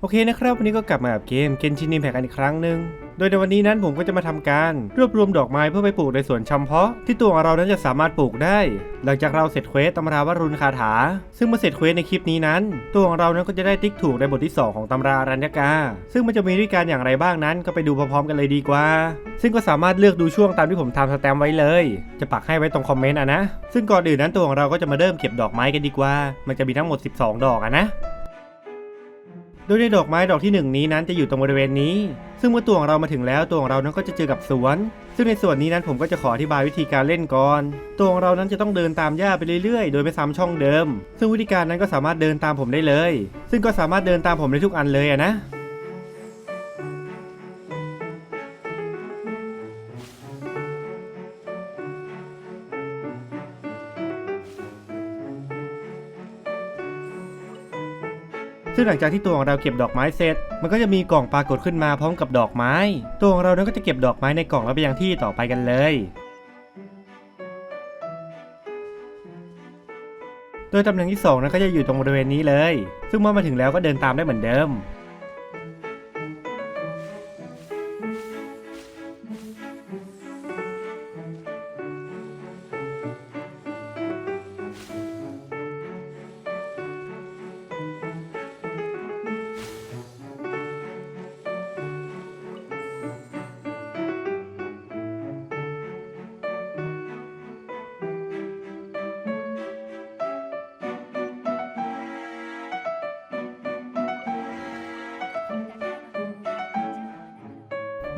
โอเคนะครับ วันนี้ก็กลับมากับเกมเกนชิน i ิ p แพ t กันอีกครั้งหนึ่งโดยในวันนี้นั้นผมก็จะมาทำการรวบรวมดอกไม้เพื่อไปปลูกในสวนชำเพาะ ที่ตัวของเรานั้นจะสามารถปลูกได้ หลังจากเราเสร็จเควสตำราวรุณคาถา ซึ่งเมื่อเสร็จเควสในคลิปนี้นั้น ตัวของเรานั้นก็จะได้ติ๊กถูกในบทที่ 2 ของตำรารัญญกา ซึ่งมันจะมีด้วยการอย่างไรบ้างนั้น ก็ไปดูพร้อมๆกันเลยดีกว่า ซึ่งก็สามารถเลือกดูช่วงตามที่ผมทำสแตมไว้เลย จะปักให้ไว้ตรงคอมเมนต์อะนะซึ่งก่อนอื่นนั้นตัวของเราก็จะมาเริ่มเก็บดอกไม้กันดีกว่า มันจะมีทั้งหมด 12 ดอกอะนะ โดยในดอกไม้ดอกที่หนึ่งนี้นั้นจะอยู่ตรงบริเวณนี้ ซึ่งเมื่อตัวของเรามาถึงแล้วตัวของเรานั้นก็จะเจอกับสวน ซึ่งในส่วนนี้นั้นผมก็จะขออธิบายวิธีการเล่นก่อน ตัวของเรานั้นจะต้องเดินตามหญ้าไปเรื่อยๆ โดยไม่ซ้ำช่องเดิม ซึ่งวิธีการนั้นก็สามารถเดินตามผมได้เลย ซึ่งก็สามารถเดินตามผมได้ทุกอันเลยนะ ซึ่งหลังจากที่ตัวของเราเก็บดอกไม้เสร็จ มันก็จะมีกล่องปรากฏขึ้นมาพร้อมกับดอกไม้ ตัวของเรานั้นก็จะเก็บดอกไม้ในกล่องแล้วไปยังที่ต่อไปกันเลยโดยตำแหน่งที่2นั้นก็จะอยู่ตรงบริเวณนี้เลย ซึ่งเมื่อมาถึงแล้วก็เดินตามได้เหมือนเดิม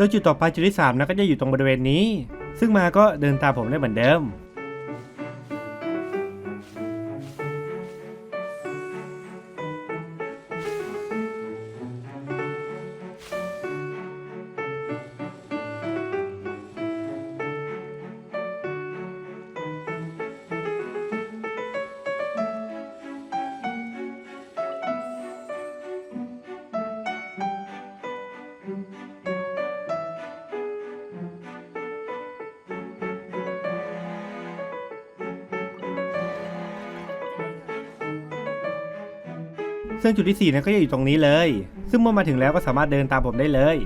โดยจุดต่อไปจุดที่3นะก็จะอยู่ตรงบริเวณนี้ ซึ่งมาก็เดินตามผมได้เหมือนเดิม ซึ่งจุดที่4นั้นก็จะอยู่ตรงนี้เลย ซึ่งเมื่อมาถึงแล้วก็สามารถเดินตามผมได้เลย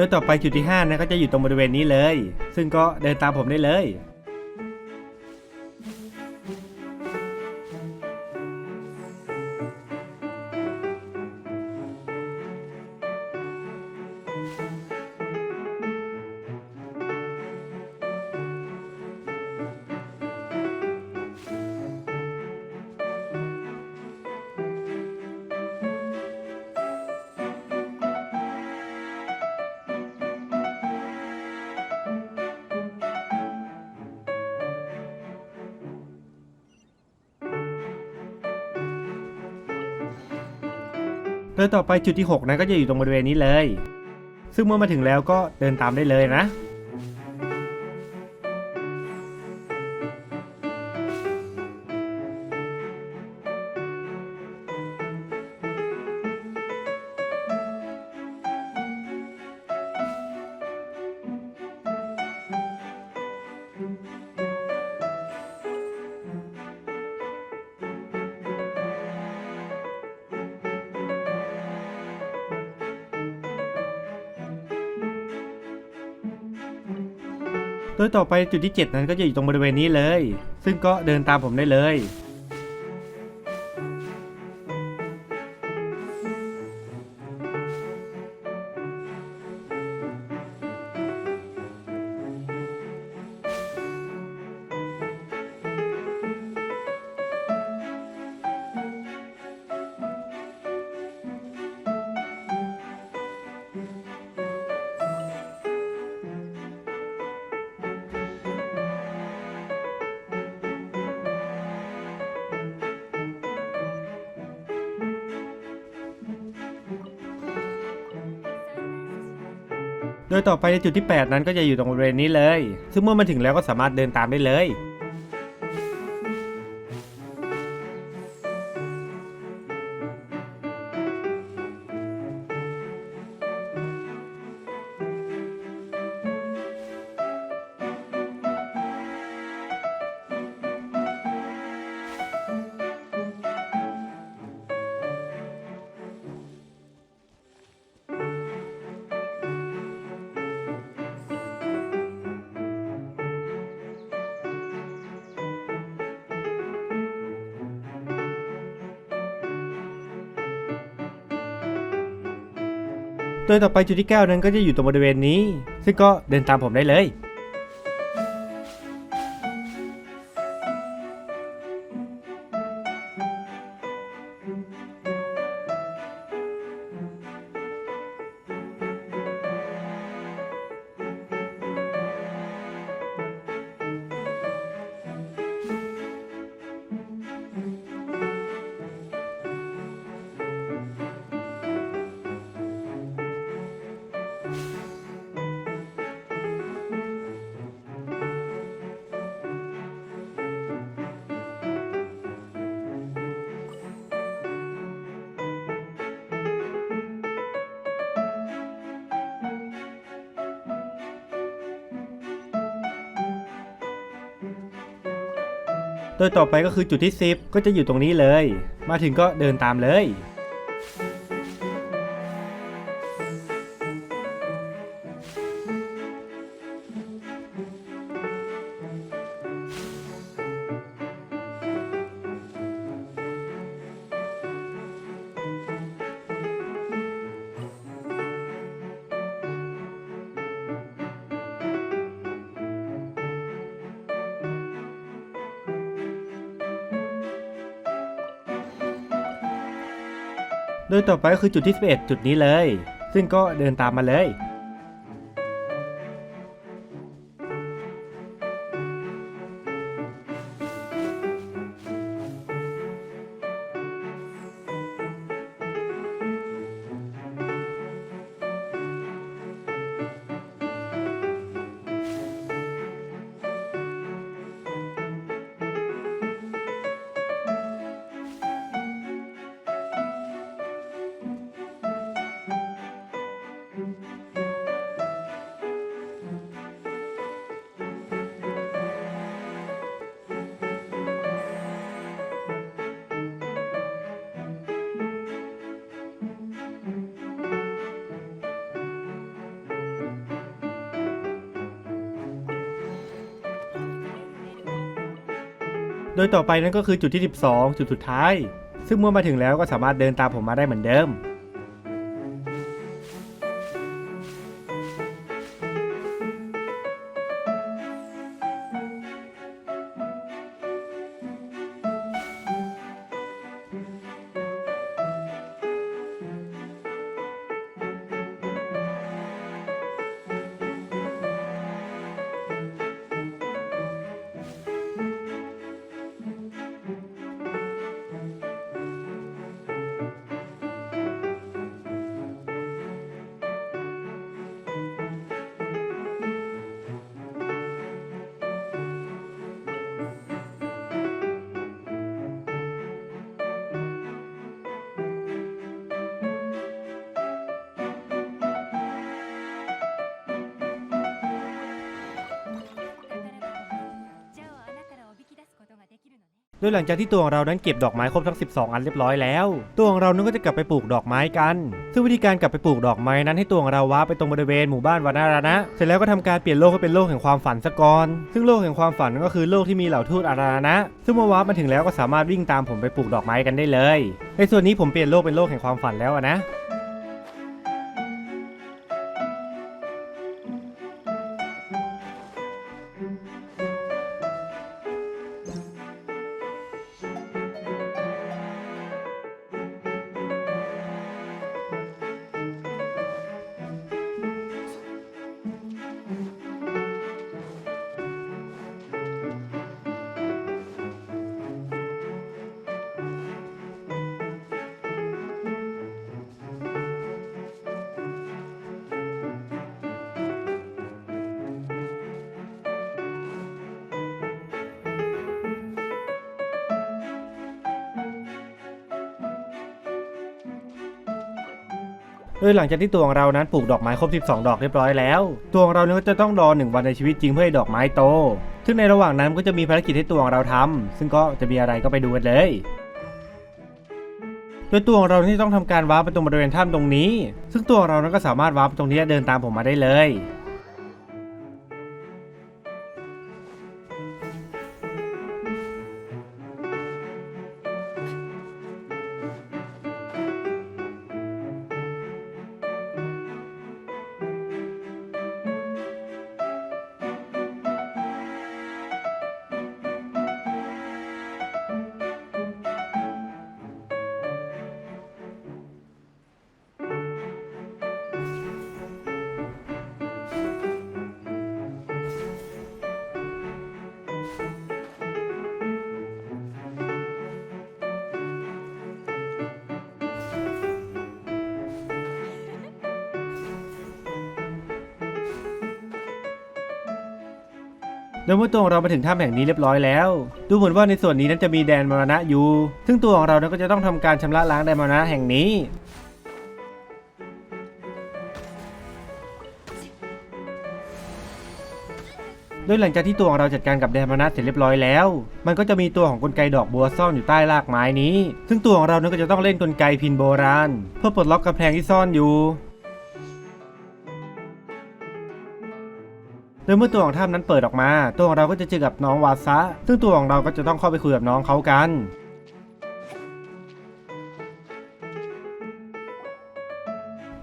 โดยต่อไปจุดที่5นะก็จะอยู่ตรงบริเวณนี้เลย ซึ่งก็เดินตามผมได้เลย โดยต่อไปจุดที่ 6นะก็จะอยู่ตรงบริเวณนี้เลย ซึ่งเมื่อมาถึงแล้วก็เดินตามได้เลยนะ ดยต่อไปจุดที่ 7 นั้นก็จะอยู่ตรงบริเวณนี้เลย ซึ่งก็เดินตามผมได้เลย โดยต่อไปในจุดที่ 8 นั้นก็จะอยู่ตรงบริเวณนี้เลย ซึ่งเมื่อมาถึงแล้วก็สามารถเดินตามได้เลย โดยต่อไปจุดที่ 9 นั้นก็จะอยู่ตรงบริเวณนี้ ซึ่งก็เดินตามผมได้เลย โดยต่อไปก็คือจุดที่ 10 ก็จะอยู่ตรงนี้เลย มาถึงก็เดินตามเลย โดยต่อไปก็คือจุดที่ 11 จุดนี้เลย ซึ่งก็เดินตามมาเลย ดยต่อไปนั่นก็คือจุดที่ 12 จุดสุดท้าย ซึ่งเมื่อมาถึงแล้วก็สามารถเดินตามผมมาได้เหมือนเดิม โดยหลังจากที่ตัวของเรานั้นเก็บดอกไม้ครบทั้ง 12 อันเรียบร้อยแล้ว ตัวของเรานั้นก็จะกลับไปปลูกดอกไม้กัน ซึ่งวิธีการกลับไปปลูกดอกไม้นั้นให้ตัวของเราว้าไปตรงบริเวณหมู่บ้านวานารานะ เสร็จแล้วก็ทำการเปลี่ยนโลกให้เป็นโลกแห่งความฝันซะก่อน ซึ่งโลกแห่งความฝันก็คือโลกที่มีเหล่าทูตอารานะ ซึ่งเมื่อว้ามาถึงแล้วก็สามารถวิ่งตามผมไปปลูกดอกไม้กันได้เลย ในส่วนนี้ผมเปลี่ยนโลกเป็นโลกแห่งความฝันแล้วนะ โดยหลังจากที่ตัวของเรานั้นปลูกดอกไม้ครบ 12 ดอกเรียบร้อยแล้ว ตัวของเราเนี่ยก็จะต้องรอหนึ่งวันในชีวิตจริงเพื่อให้ดอกไม้โต ซึ่งในระหว่างนั้นก็จะมีภารกิจให้ตัวของเราทำซึ่งก็จะมีอะไรก็ไปดูกันเลยโดยตัวของเราที่ต้องทำการวาร์ปไปตรงบริเวณถ้ำตรงนี้ ซึ่งตัวของเรานั้นก็สามารถวาร์ปไปตรงนี้เดินตามผมมาได้เลย ดยเมื่อตัวของเรามาถึงถ้ำแห่งนี้เรียบร้อยแล้ว ดูเหมือนว่าในส่วนนี้นั้นจะมีแดนมรณะอยู่ ซึ่งตัวของเรานั้นก็จะต้องทำการชำระล้างแดนมรณะแห่งนี้โดยหลังจากที่ตัวของเราจัดการกับแดนมรณะเสร็จเรียบร้อยแล้ว มันก็จะมีตัวของกลไกดอกบัวซ่อนอยู่ใต้รากไม้นี้ ซึ่งตัวของเรานั้นก็จะต้องเล่นกลไกพินโบราณ เพื่อปลดล็อกกำแพงที่ซ่อนอยู่ ดยเมื่อตัวของถ้ำนั้นเปิดออกมา ตัวของเราก็จะเจอกับน้องวาซะ ซึ่งตัวของเราก็จะต้องเข้าไปคุยกับน้องเขากัน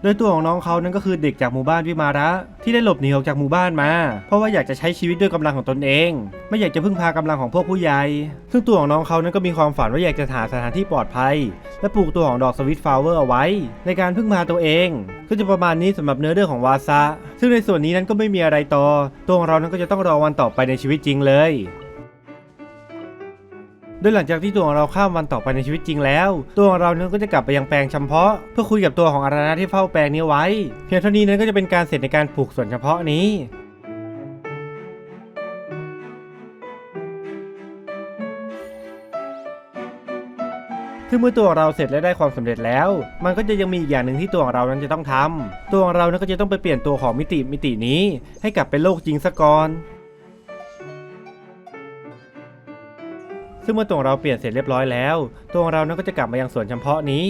ดยตัวของน้องเขานั้นก็คือเด็กจากหมู่บ้านวิมาระที่ได้หลบหนีออกจากหมู่บ้านมา เพราะว่าอยากจะใช้ชีวิตด้วยกำลังของตนเอง ไม่อยากจะพึ่งพากำลังของพวกผู้ใหญ่ซึ่งตัวของน้องเขานั้นก็มีความฝันว่าอยากจะหาสถานที่ปลอดภัย และปลูกตัวของดอกสวิตฟลาวเวอร์เอาไว้ ในการพึ่งพาตัวเอง ก็จะประมาณนี้สำหรับเนื้อเรื่องของวาซะซึ่งในส่วนนี้นั้นก็ไม่มีอะไรต่อ ตัวของเรานั้นก็จะต้องรอวันต่อไปในชีวิตจริงเลย โดยหลังจากที่ตัวของเราข้ามวันต่อไปในชีวิตจริงแล้ว ตัวของเรานั้นก็จะกลับไปยังแปลงเฉพาะ เพื่อคุยกับตัวของอาราณะที่เฝ้าแปลงนี้ไว้ เพียงเท่านี้นั้นก็จะเป็นการเสร็จในการปลูกส่วนเฉพาะนี้ซึ่งเมื่อตัวของเราเสร็จและได้ความสำเร็จแล้ว มันก็จะยังมีอีกอย่างหนึ่งที่ตัวของเรานั้นจะต้องทำตัวของเรานั้นก็จะต้องไปเปลี่ยนตัวของมิติมิตินี้ ให้กลับเป็นโลกจริงซะก่อน ซึ่งเมื่อตัวของเราเปลี่ยนเสร็จเรียบร้อยแล้ว ตัวเรานั้นก็จะกลับมายังสวนเฉพาะนี้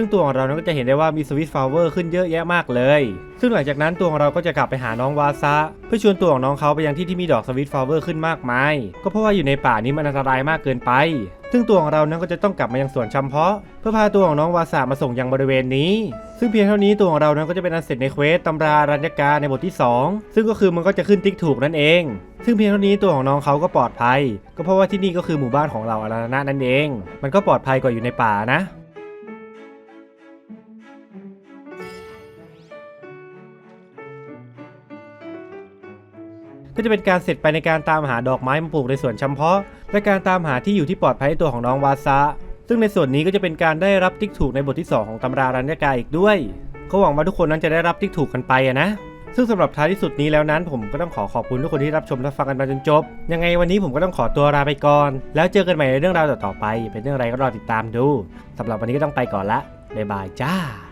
ซึ่งตัวของเรานั้นก็จะเห็นได้ว่ามีสวิตฟลาวเวอร์ขึ้นเยอะแยะมากเลย ซึ่งหลังจากนั้นตัวของเราก็จะกลับไปหาน้องวาซะเพื่อชวนตัวของน้องเขาไปยังที่ที่มีดอกสวิตฟลาวเวอร์ขึ้นมากมาย ก็เพราะว่าอยู่ในป่านี้มันอันตรายมากเกินไป ซึ่งตัวของเรานั้นก็จะต้องกลับมายังสวนเพาะ เพื่อพาตัวของน้องวาสามาส่งยังบริเวณนี้ ซึ่งเพียงเท่านี้ตัวของเรานั้นก็จะเป็นอันเสร็จในเควสตำรารัญญการในบทที่ 2 ซึ่งก็คือมันก็จะขึ้นติ๊กถูกนั่นเอง ซึ่งเพียงเท่านี้ตัวของน้องเขาก็ปลอดภัย ก็เพราะว่าที่นี่ก็คือหมู่บ้านของเราอาราณะนั่นเอง มันก็ปลอดภัยกว่าอยู่ในป่านะ ก็จะเป็นการเสร็จไปในการตามหาดอกไม้มาปลูกในสวนเฉพาะ และการตามหาที่อยู่ที่ปลอดภัยให้ตัวของน้องวาซะซึ่งในส่วนนี้ก็จะเป็นการได้รับติ๊กถูกในบทที่ 2 ของตำรารัญญากาอีกด้วยก็หวังว่าทุกคนนั้นจะได้รับติ๊กถูกกันไปอะนะซึ่งสำหรับท้ายที่สุดนี้แล้วนั้นผมก็ต้องขอขอบคุณทุกคนที่รับชมและฟังกันมาจนจบ ยังไงวันนี้ผมก็ต้องขอตัวลาไปก่อน แล้วเจอกันใหม่ในเรื่องราวต่อๆไป เป็นเรื่องอะไรก็รอติดตามดูสำหรับวันนี้ก็ต้องไปก่อนละบ๊ายบายจ้า